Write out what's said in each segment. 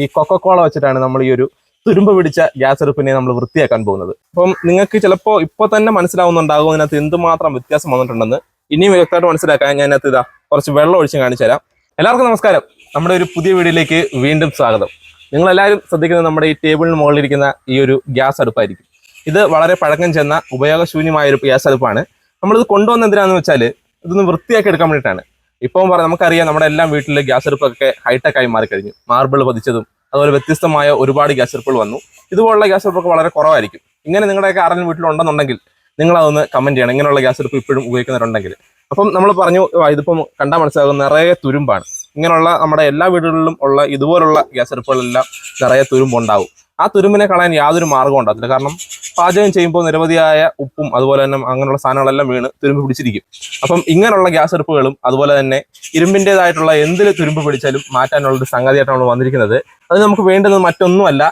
ഈ കൊക്കക്കോള വെച്ചിട്ടാണ് നമ്മൾ ഈ ഒരു തുരുമ്പ് പിടിച്ച ഗ്യാസ് അടുപ്പിനെ നമ്മൾ വൃത്തിയാക്കാൻ പോകുന്നത്. അപ്പം നിങ്ങൾക്ക് ചിലപ്പോൾ ഇപ്പോൾ തന്നെ മനസ്സിലാവുന്നുണ്ടാകും അതിനകത്ത് എന്തുമാത്രം വ്യത്യാസം വന്നിട്ടുണ്ടെന്ന്. ഇനിയും വ്യക്തമായിട്ട് മനസ്സിലാക്കാൻ ഞാൻ അതിനകത്ത് ഇതാ കുറച്ച് വെള്ളം ഒഴിച്ച് കാണിച്ചു തരാം. എല്ലാവർക്കും നമസ്കാരം. നമ്മുടെ ഒരു പുതിയ വീഡിയോയിലേക്ക് വീണ്ടും സ്വാഗതം. നിങ്ങൾ എല്ലാവരും ശ്രദ്ധിക്കുന്നത് നമ്മുടെ ഈ ടേബിളിന് മുകളിലിരിക്കുന്ന ഈ ഒരു ഗ്യാസ് അടുപ്പായിരിക്കും. ഇത് വളരെ പഴക്കം ചെന്ന ഉപയോഗശൂന്യമായ ഒരു ഗ്യാസ് അടുപ്പാണ്. നമ്മളിത് കൊണ്ടുവന്ന എന്തിനാന്ന് വെച്ചാൽ ഇതൊന്ന് വൃത്തിയാക്കി എടുക്കാൻ വേണ്ടിയിട്ടാണ്. ഇപ്പം പറയാം നമുക്കറിയാം നമ്മുടെ എല്ലാം വീട്ടിലെ ഗ്യാസ് അടുപ്പൊക്കെ ഹൈടെക് ആയി മാറിക്കഴിഞ്ഞു. മാർബിൾ പതിച്ചതും അതുപോലെ വ്യത്യസ്തമായ ഒരുപാട് ഗ്യാസ് അടുപ്പുകൾ വന്നു. ഇതുപോലുള്ള ഗ്യാസ് അടുപ്പൊക്കെ വളരെ കുറവായിരിക്കും. ഇങ്ങനെ നിങ്ങളുടെയൊക്കെ ആരെങ്കിലും വീട്ടിലുണ്ടെന്നുണ്ടെങ്കിൽ നിങ്ങൾ അതൊന്ന് കമന്റ് ചെയ്യണം. ഇങ്ങനെയുള്ള ഗ്യാസ് അടുപ്പ് ഇപ്പോഴും ഉപയോഗിക്കുന്നവരുണ്ടെങ്കിൽ. അപ്പം നമ്മൾ പറഞ്ഞു ഇതിപ്പം കണ്ടാൽ മനസ്സിലാകും നിറയെ തുരുമ്പാണ്. ഇങ്ങനെയുള്ള നമ്മുടെ എല്ലാ വീടുകളിലും ഉള്ള ഇതുപോലുള്ള ഗ്യാസ് അടുപ്പുകളെല്ലാം നിറയെ തുരുമ്പുണ്ടാവും ആ തുരുമ്പിനെ കളയാൻ യാതൊരു മാർഗവും ഉണ്ടാകത്തില്ല. കാരണം പാചകം ചെയ്യുമ്പോൾ നിരവധിയായ ഉപ്പും അതുപോലെ തന്നെ അങ്ങനെയുള്ള സാധനങ്ങളെല്ലാം വീണ് തുരുമ്പ് പിടിച്ചിരിക്കും. അപ്പം ഇങ്ങനെയുള്ള ഗ്യാസ് അടുപ്പുകളും അതുപോലെ തന്നെ ഇരുമ്പിന്റെതായിട്ടുള്ള എന്തിൽ തുരുമ്പ് പിടിച്ചാലും മാറ്റാനുള്ള ഒരു സംഗതിയായിട്ടാണ് നമ്മൾ വന്നിരിക്കുന്നത്. അത് നമുക്ക് വേണ്ടുന്നത് മറ്റൊന്നുമല്ല.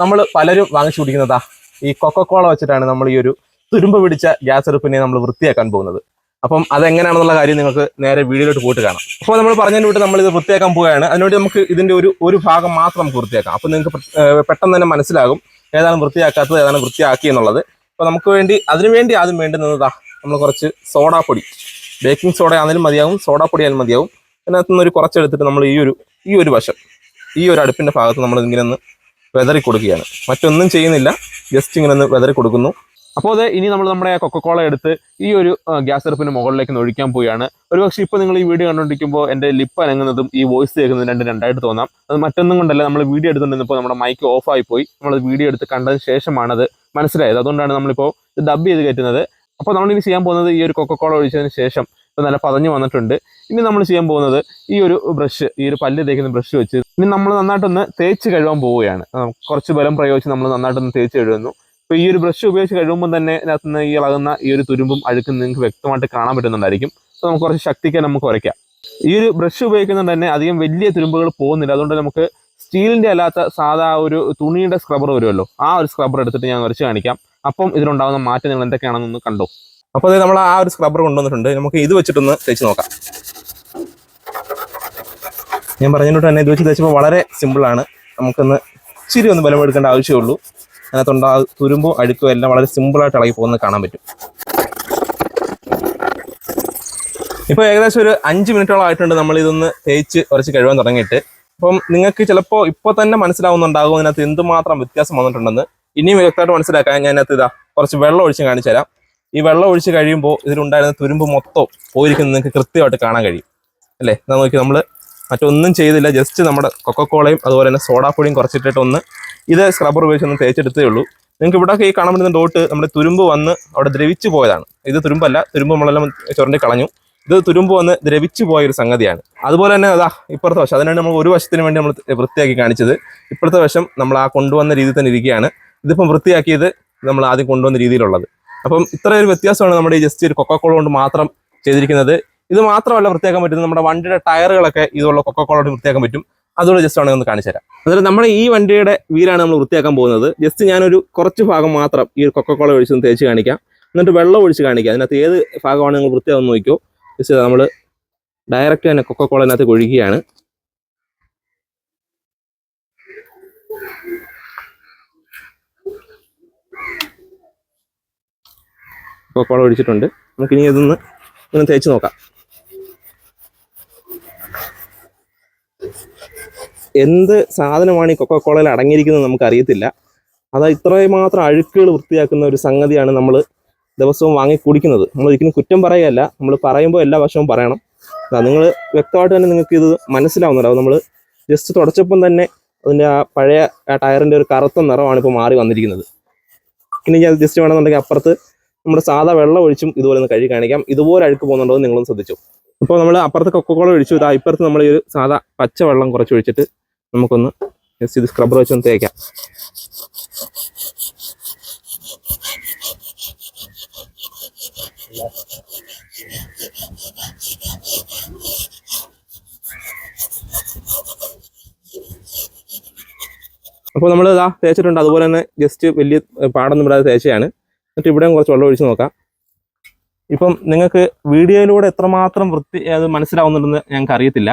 നമ്മൾ പലരും വാങ്ങിച്ചു കുടിക്കുന്നതാ. ഈ കൊക്കക്കോള വെച്ചിട്ടാണ് നമ്മൾ ഈ ഒരു തുരുമ്പ് പിടിച്ച ഗ്യാസ് അടുപ്പിനെ നമ്മൾ വൃത്തിയാക്കാൻ പോകുന്നത്. അപ്പം അതെങ്ങനെയാണെന്നുള്ള കാര്യം നിങ്ങൾക്ക് നേരെ വീഡിയോയിലോട്ട് പോയിട്ട് കാണാം. അപ്പോൾ നമ്മൾ പറഞ്ഞതിന് വിട്ട് നമ്മൾ ഇത് വൃത്തിയാക്കാൻ പോവുകയാണ്. അതിനുവേണ്ടി നമുക്ക് ഇതിന്റെ ഒരു ഒരു ഭാഗം മാത്രം നമുക്ക് വൃത്തിയാക്കാം. അപ്പോൾ നിങ്ങൾക്ക് പെട്ടെന്ന് തന്നെ മനസ്സിലാകും ഏതാണ് വൃത്തിയാക്കാത്തത് ഏതാണ് വൃത്തിയാക്കി എന്നുള്ളത്. അപ്പോൾ നമുക്ക് വേണ്ടി അതിനു വേണ്ടി ആദ്യം വേണ്ടുന്നതാ നമ്മൾ കുറച്ച് സോഡാപ്പൊടി ബേക്കിംഗ് സോഡ ആണെങ്കിലും മതിയാവും സോഡാപ്പൊടി ആയാലും മതിയാവും. അതിനകത്ത് നിന്ന് ഒരു കുറച്ചെടുത്തിട്ട് നമ്മൾ ഈ ഒരു ഈ ഒരു വശം ഈ ഒരു അടുപ്പിന്റെ ഭാഗത്ത് നമ്മൾ ഇങ്ങനെ ഒന്ന് വെതറി കൊടുക്കുകയാണ് മറ്റൊന്നും ചെയ്യുന്നില്ല ജസ്റ്റ് ഇങ്ങനെ ഒന്ന് വെതറി കൊടുക്കുന്നു അപ്പോൾ അത് ഇനി നമ്മൾ നമ്മുടെ കൊക്കക്കോള എടുത്ത് ഈ ഒരു ഗ്യാസ് അടുപ്പിന് മുകളിലേക്ക് ഒഴിക്കാൻ പോവുകയാണ്. ഒരുപക്ഷെ ഇപ്പോൾ നിങ്ങൾ ഈ വീഡിയോ കണ്ടുകൊണ്ടിരിക്കുമ്പോൾ എന്റെ ലിപ്പ് അനങ്ങുന്നതും ഈ വോയിസ് കേൾക്കുന്നതും രണ്ടും രണ്ടായിട്ട് തോന്നാം. അത് മറ്റൊന്നും കൊണ്ടല്ല നമ്മൾ വീഡിയോ എടുത്തുകൊണ്ടിരുന്നപ്പോൾ നമ്മുടെ മൈക്ക് ഓഫായി പോയി. നമ്മൾ വീഡിയോ എടുത്ത് കണ്ടതിന് ശേഷമാണ് അത് മനസ്സിലായത്. അതുകൊണ്ടാണ് നമ്മളിപ്പോൾ ഇത് ഡബ് ചെയ്ത് കയറ്റുന്നത്. അപ്പോൾ നമ്മളിനി ചെയ്യാൻ പോകുന്നത് ഈ ഒരു കൊക്കക്കോള ഒഴിച്ചതിന് ശേഷം ഇപ്പോൾ നല്ല പതഞ്ഞു വന്നിട്ടുണ്ട്. ഇനി നമ്മൾ ചെയ്യാൻ പോകുന്നത് ഈ ഒരു ബ്രഷ് ഈ ഒരു പല്ല് തേക്കുന്ന ബ്രഷ് വെച്ച് ഇനി നമ്മൾ നന്നായിട്ടൊന്ന് തേച്ച് കഴുകാൻ പോവുകയാണ്. കുറച്ച് ബലം പ്രയോഗിച്ച് നമ്മൾ നന്നായിട്ടൊന്ന് തേച്ച് കഴുകുന്നു. അപ്പോൾ ഈ ഒരു ബ്രഷ് ഉപയോഗിച്ച് കഴിയുമ്പോൾ തന്നെ അതിനകത്ത് ഈ ഇളകുന്ന ഈ ഒരു തുരുമ്പും അഴുക്കും നിങ്ങൾക്ക് വ്യക്തമായിട്ട് കാണാൻ പറ്റുന്നുണ്ടായിരിക്കും. അപ്പോൾ നമുക്ക് കുറച്ച് ശക്തിക്ക് നമുക്ക് കുറയ്ക്കാം. ഈ ഒരു ബ്രഷ് ഉപയോഗിക്കുന്നത് തന്നെ അധികം വലിയ തുരുമ്പുകൾ പോകുന്നില്ല. അതുകൊണ്ട് നമുക്ക് സ്റ്റീലിന്റെ അല്ലാത്ത സാധാ ഒരു തുണിയുടെ സ്ക്രബർ വരുമല്ലോ. ആ ഒരു സ്ക്രബർ എടുത്തിട്ട് ഞാൻ വരച്ച് കാണിക്കാം. അപ്പം ഇതിലുണ്ടാകുന്ന മാറ്റം നിങ്ങൾ എന്തൊക്കെയാണെന്നൊന്ന് കണ്ടോ? അപ്പോൾ നമ്മൾ ആ ഒരു സ്ക്രബർ കൊണ്ടുവന്നിട്ടുണ്ട്. നമുക്ക് ഇത് വെച്ചിട്ടൊന്ന് തേച്ച് നോക്കാം. ഞാൻ പറഞ്ഞിട്ട് തന്നെ ഇത് വെച്ച് തേച്ചപ്പോൾ വളരെ സിമ്പിളാണ് നമുക്കൊന്ന് ഇച്ചിരി ഒന്ന് ബലമെടുക്കേണ്ട ആവശ്യമുള്ളൂ. അതിനകത്തുണ്ടാ. തുരുമ്പോ അഴുക്കോ എല്ലാം വളരെ സിമ്പിളായിട്ട് ഇളകി പോകുന്നത് കാണാൻ പറ്റും. ഇപ്പോൾ ഏകദേശം ഒരു അഞ്ച് മിനിറ്റോളം ആയിട്ടുണ്ട് നമ്മൾ ഇതൊന്ന് തേച്ച് കുറച്ച് കഴുകാൻ തുടങ്ങിയിട്ട്. അപ്പം നിങ്ങൾക്ക് ചിലപ്പോൾ ഇപ്പോൾ തന്നെ മനസ്സിലാവുന്നുണ്ടാകും അതിനകത്ത് എന്തുമാത്രം വ്യത്യാസം വന്നിട്ടുണ്ടെന്ന്. ഇനിയും വ്യക്തമായിട്ട് മനസ്സിലാക്കാൻ ഞാൻ അതിനകത്ത് ഇതാ കുറച്ച് വെള്ളം ഒഴിച്ച് കാണിച്ചു തരാം. ഈ വെള്ളം ഒഴിച്ച് കഴിയുമ്പോൾ ഇതിലുണ്ടായിരുന്ന തുരുമ്പ് മൊത്തം പോയിരിക്കുന്നത് നിങ്ങൾക്ക് കൃത്യമായിട്ട് കാണാൻ കഴിയും. അല്ലേ? നോക്കി നമ്മൾ മറ്റൊന്നും ചെയ്തില്ല. ജസ്റ്റ് നമ്മുടെ കൊക്കക്കോളയും അതുപോലെ തന്നെ സോഡാപ്പൊടിയും കുറച്ചിട്ടിട്ട് ഒന്ന് ഇത് സ്ക്രബർ ഉപയോഗിച്ച് ഒന്ന് തേച്ചെടുത്തേ ഉള്ളൂ. നിങ്ങൾക്ക് ഇവിടെ ഈ കാണാൻ പറ്റുന്ന ഡോട്ട് നമ്മുടെ തുരുമ്പ് വന്ന് അവിടെ ദ്രവിച്ചു പോയതാണ്. ഇത് തുരുമ്പല്ല തുരുമ്പ് നമ്മളെല്ലാം ചുരണ്ടി കളഞ്ഞു. ഇത് തുരുമ്പ് വന്ന് ദ്രവിച്ചു പോയ ഒരു സംഗതിയാണ്. അതുപോലെ തന്നെ അതാ ഇപ്പുറത്തെ വശം അതിനാണ് നമ്മൾ ഒരു വശത്തിന് വേണ്ടി നമ്മൾ വൃത്തിയാക്കി കാണിച്ചത്. ഇപ്പുറത്തെ വശം നമ്മൾ ആ കൊണ്ടുവന്ന രീതിയിൽ തന്നെ ഇരിക്കുകയാണ്. ഇതിപ്പം വൃത്തിയാക്കിയത് നമ്മൾ ആദ്യം കൊണ്ടുവന്ന രീതിയിലുള്ളത്. അപ്പം ഇത്ര ഒരു വ്യത്യാസമാണ് നമ്മുടെ ഈ ജസ്റ്റ് ഒരു കൊക്കക്കോള കൊണ്ട് മാത്രം ചെയ്തിരിക്കുന്നത്. ഇത് മാത്രമല്ല വൃത്തിയാക്കാൻ പറ്റുന്നത്. നമ്മുടെ വണ്ടിയുടെ ടയറുകളൊക്കെ ഇതുള്ള കൊക്കക്കോള കൊണ്ട് വൃത്തിയാക്കാൻ പറ്റും. അതുകൂടെ ജസ്റ്റ് ആണെങ്കിൽ ഒന്ന് കാണിച്ചു തരാം. അതായത് നമ്മുടെ ഈ വണ്ടിയുടെ വീലാണ് നമ്മൾ വൃത്തിയാക്കാൻ പോകുന്നത്. ജസ്റ്റ് ഞാനൊരു കുറച്ച് ഭാഗം മാത്രം ഈ കൊക്കക്കോള ഒഴിച്ച് തേച്ച് കാണിക്കാം. എന്നിട്ട് വെള്ളം ഒഴിച്ച് കാണിക്കാം. അതിനകത്ത് ഏത് ഭാഗമാണ് നിങ്ങൾ വൃത്തിയാകുന്ന നോക്കിയോ ജസ്റ്റ് നമ്മൾ ഡയറക്റ്റ് തന്നെ കൊക്കക്കോള അതിനകത്ത് ഒഴിക്കുകയാണ് കൊക്കക്കോള ഒഴിച്ചിട്ടുണ്ട്. നമുക്കിനി ഇതൊന്ന് ഒന്ന് തേച്ച് നോക്കാം. എന്ത് സാധനമാണ് ഈ കൊക്കക്കോളയിൽ അടങ്ങിയിരിക്കുന്നത് നമുക്ക് അറിയത്തില്ല അതാ ഇത്രയും മാത്രം അഴുക്കുകൾ വൃത്തിയാക്കുന്ന ഒരു സംഗതിയാണ് നമ്മൾ ദിവസവും വാങ്ങി കുടിക്കുന്നത്. നമ്മൾ ഒരിക്കലും കുറ്റം പറയുകയല്ല. നമ്മൾ പറയുമ്പോൾ എല്ലാ വശവും പറയണം. നിങ്ങൾ വ്യക്തമായിട്ട് തന്നെ നിങ്ങൾക്ക് ഇത് മനസ്സിലാവുന്നുണ്ടാവും നമ്മൾ ജസ്റ്റ് തുടച്ചപ്പം തന്നെ അതിന്റെ ആ പഴയ ആ ടയറിന്റെ ഒരു കറുത്ത നിറമാണ് ഇപ്പോൾ മാറി വന്നിരിക്കുന്നത്. ഇനി ഞാൻ ജസ്റ്റ് വേണമെന്നുണ്ടെങ്കിൽ അപ്പുറത്ത് നമ്മുടെ സാധാ വെള്ളം ഒഴിച്ചും ഇതുപോലെ ഒന്ന് കഴുകി കാണിക്കാം. ഇതുപോലെ അഴുക്ക് പോകുന്നുണ്ടോ എന്ന് നിങ്ങളൊന്ന് ശ്രദ്ധിച്ചു. ഇപ്പോൾ നമ്മൾ അപ്പുറത്ത് കൊക്കക്കോള ഒഴിച്ചു. ഇതാ ഇപ്പുറത്ത് നമ്മൾ ഈ ഒരു സാധാ പച്ച വെള്ളം കുറച്ച് ഒഴിച്ചിട്ട് നമുക്കൊന്ന് ജസ്റ്റ് ഇത് സ്ക്രബ്ബർ വെച്ചൊന്ന് തേക്കാം. അപ്പോൾ നമ്മൾ ഇതാ തേച്ചിട്ടുണ്ട്. അതുപോലെ തന്നെ ജസ്റ്റ് വലിയ പാടൊന്നും ഇടാതെ തേച്ചയാണ്. എന്നിട്ട് ഇവിടെയും കുറച്ച് വെള്ളം ഒഴിച്ച് നോക്കാം. ഇപ്പം നിങ്ങൾക്ക് വീഡിയോയിലൂടെ എത്രമാത്രം വൃത്തി അത് മനസ്സിലാവുന്നുണ്ടെന്ന് ഞങ്ങൾക്ക് അറിയത്തില്ല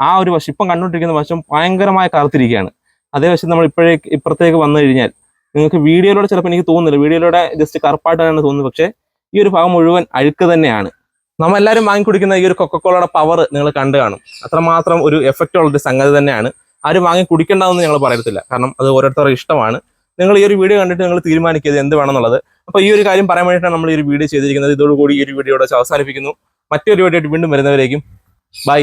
ആ ഒരു വശം ഇപ്പം കണ്ടുകൊണ്ടിരിക്കുന്ന വശം ഭയങ്കരമായ കറുത്തിരിക്കുകയാണ്. അതേ വശം നമ്മൾ ഇപ്പോഴേക്ക് ഇപ്പുറത്തേക്ക് വന്നു കഴിഞ്ഞാൽ നിങ്ങൾക്ക് വീഡിയോയിലൂടെ ചിലപ്പോൾ എനിക്ക് തോന്നുന്നില്ല. വീഡിയോയിലൂടെ ജസ്റ്റ് കറുപ്പായിട്ടാണ് തോന്നുന്നത്. പക്ഷേ ഈ ഒരു ഭാഗം മുഴുവൻ അഴുക്ക് തന്നെയാണ്. നമ്മൾ എല്ലാവരും വാങ്ങിക്കുടിക്കുന്ന ഈ ഒരു കൊക്കക്കോളയുടെ പവർ നിങ്ങൾ കണ്ടു കാണും. അത്രമാത്രം ഒരു എഫക്റ്റ് ഉള്ളൊരു സംഗതി തന്നെയാണ്. ആരും വാങ്ങി കുടിക്കേണ്ടതെന്ന് ഞങ്ങൾ പറയത്തില്ല. കാരണം അത് ഓരോരുത്തരുടെ ഇഷ്ടമാണ്. നിങ്ങൾ ഈ ഒരു വീഡിയോ കണ്ടിട്ട് നിങ്ങൾ തീരുമാനിക്കുക എന്ത് വേണമെന്നുള്ളത്. അപ്പോൾ ഈ ഒരു കാര്യം പറയാൻ വേണ്ടിയിട്ടാണ് നമ്മൾ ഈ ഒരു വീഡിയോ ചെയ്തിരിക്കുന്നത്. ഇതോടുകൂടി ഈ ഒരു വീഡിയോ അവസാനിപ്പിക്കുന്നു. മറ്റൊരു വീഡിയോ വീണ്ടും വരുന്നവരേക്കും. ബൈ